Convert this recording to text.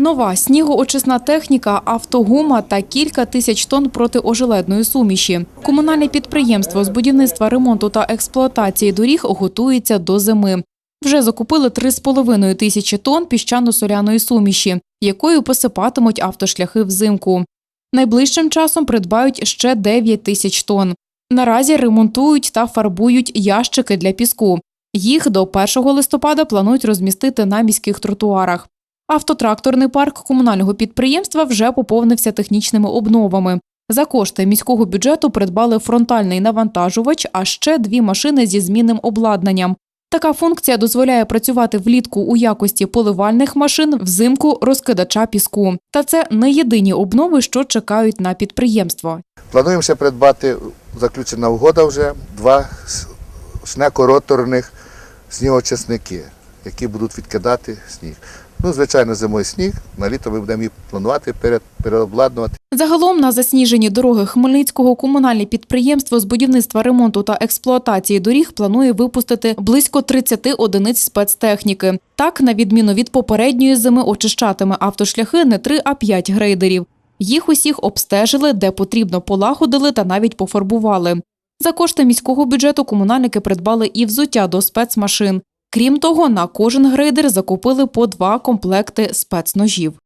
Нова снігоочисна техніка, автогума та кілька тисяч тонн протиожеледної суміші. Комунальне підприємство з будівництва, ремонту та експлуатації доріг готується до зими. Вже закупили 3,5 тисячі тонн піщано-соляної суміші, якою посипатимуть автошляхи взимку. Найближчим часом придбають ще 9 тисяч тонн. Наразі ремонтують та фарбують ящики для піску. Їх до 1 листопада планують розмістити на міських тротуарах. Автотракторний парк комунального підприємства вже поповнився технічними обновами. За кошти міського бюджету придбали фронтальний навантажувач, а ще дві машини зі змінним обладнанням. Така функція дозволяє працювати влітку у якості поливальних машин, взимку розкидача піску. Та це не єдині обнови, що чекають на підприємство. Плануємо ще придбати, заключена угода вже, два снекороторних снігочисники, які будуть відкидати сніг. Ну, звичайно, зимою сніг, на літо ми будемо їх планувати перед, переобладнувати. Загалом на засніжені дороги Хмельницького комунальне підприємство з будівництва, ремонту та експлуатації доріг планує випустити близько 30 одиниць спецтехніки. Так, на відміну від попередньої зими, очищатиме автошляхи не 3, а 5 грейдерів. Їх усіх обстежили, де потрібно полагодили та навіть пофарбували. За кошти міського бюджету комунальники придбали і взуття до спецмашин. Крім того, на кожен грейдер закупили по два комплекти спецножів.